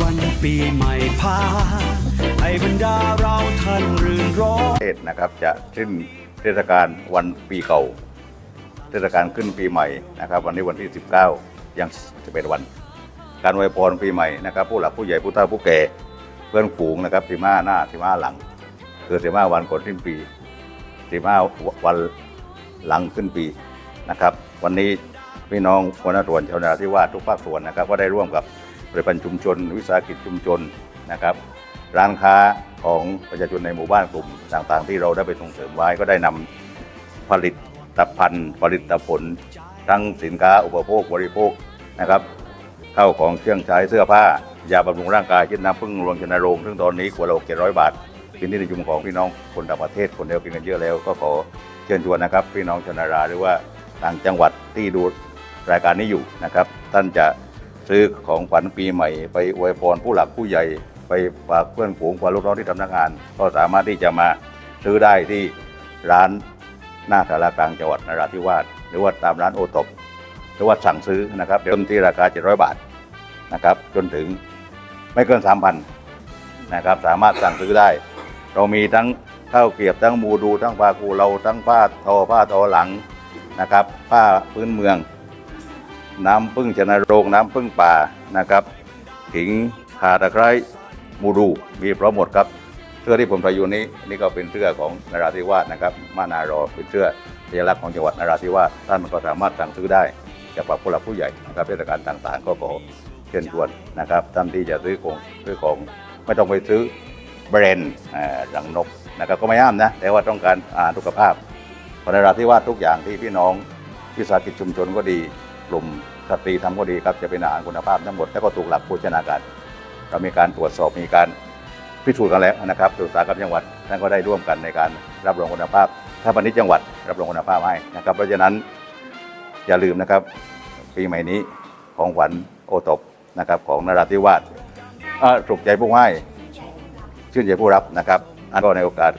วันปีใหม่พาให้บรรดาเราท่านรื่นรมเทศนะครับจะขึ้นเทศกาลวันปีเก่า เทศกาลขึ้นปีใหม่นะครับ วันนี้วันที่ 19 ยัง11วัน การอวยพรปีใหม่นะครับ ผู้หลักผู้ใหญ่ผู้เฒ่าผู้แก่เพื่อนฝูงนะครับสิมาหน้าสิมาหลัง คือสิมาวันก่อนสิ้นปีสิมาวันหลังขึ้นปีนะครับ วันนี้พี่น้องคนส่วนชาวนราธิวาทุกภาคส่วนนะครับ ก็ได้ร่วมกับ ผลิตภัณฑ์ชุมชน วิสาหกิจชุมชนนะครับ ร้านค้าของประชาชนในหมู่บ้านกลุ่มต่างๆ ที่เราได้ไปส่งเสริมไว้ก็ได้นำผลิตภัณฑ์ผลิตผล ทั้งสินค้าอุปโภคบริโภคนะครับเข้าของเครื่องใช้เสื้อผ้ายาบำรุงร่างกายเช่นน้ำพึ่งรวงชนโรงซึ่งตอนนี้ขวดละเจ็ดร้อยบาทเป็นที่นิยมของพี่น้องคนต่างประเทศคนเดียวกินกันเยอะแล้วก็ขอเชิญชวนนะครับ พี่น้องชนาราหรือว่าต่างจังหวัดที่ดูรายการนี้อยู่นะครับ ท่านจะ ซื้อของขวัญปีใหม่ ไปอวยพรผู้หลักผู้ใหญ่ ไปฝากเพื่อนฝูงฝากลูกน้องที่ทำนักงาน ก็สามารถที่จะมาซื้อได้ที่ร้านหน้าสารากลางจังหวัดนราธิวาสหรือว่าตามร้านโอตบหรือว่าสั่งซื้อนะครับเริ่มที่ราคา 700 บาทนะครับ จนถึงไม่เกิน 3,000นะครับ สามารถสั่งซื้อได้ เรามีทั้งข้าวเกรียบทั้งมูดูทั้งผ้าคูเราทั้งผ้าทอผ้าทอหลังนะครับ ผ้าพื้นเมือง น้ำพึ่งชนะโรงน้ำพึ่งป่านะครับถิงขาตะไคร้มูดูมีพร้อมหมดครับเสื้อที่ผมใส่อยู่นี้นี่ก็เป็นเสื้อของนราธิวาสนะครับ มานารอเป็นเสื้อสัญลักษณ์ของจังหวัดนราธิวาสท่านมันก็สามารถสั่งซื้อได้จากผู้หลักผู้ใหญ่นะครับเทศกาลต่างๆ ก็ขอเชิญชวนนะครับท่านที่จะซื้อของซื้อของไม่ต้องไปซื้อแบรนด์หลังนกนะครับก็ไม่ห้ามนะ แต่ว่าต้องการสุขภาพพนราธิวาสทุกอย่างที่พี่น้องวิสาหกิจชุมชนก็ดี กลุ่มสตรีทำก็ดีครับจะเป็นอาหารคุณภาพทั้งหมดแล้วก็ถูกหลักโภชนาการเรามีการตรวจสอบมีการพิสูจน์กันแล้วนะครับอุตสากรรมจังหวัดท่านก็ได้ร่วมกันในการรับรองคุณภาพ ถ้าวันนี้จังหวัดรับรองคุณภาพให้นะครับเพราะฉะนั้นอย่าลืมนะครับ ปีใหม่นี้ของขวัญโอตบนะครับของนราธิวาสสุขใจผู้ให้ชื่นใจผู้รับนะครับอันก็ในโอกาส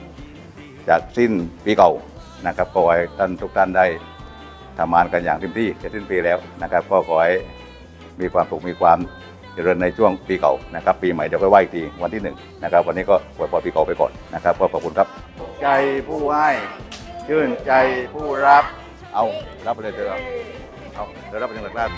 จากสิ้นปีเก่านะครับก็ขอให้ท่านทุกท่านได้ ทำงานกันอย่างเต็มที่จะสิ้นปีแล้วนะครับ ก็ขอให้มีความสุขมีความเจริญในช่วงปีเก่านะครับปีใหม่เดี๋ยวค่อยไหว้อีกทีวันที่หนึ่งนะครับวันนี้ก็อวยพรปีเก่าไปก่อนนะครับก็ขอบคุณครับ ใจผู้ให้ชื่นใจผู้รับเอารับไปเลยเถอะเอาเดี๋ยวรับไปยังหลักล้าน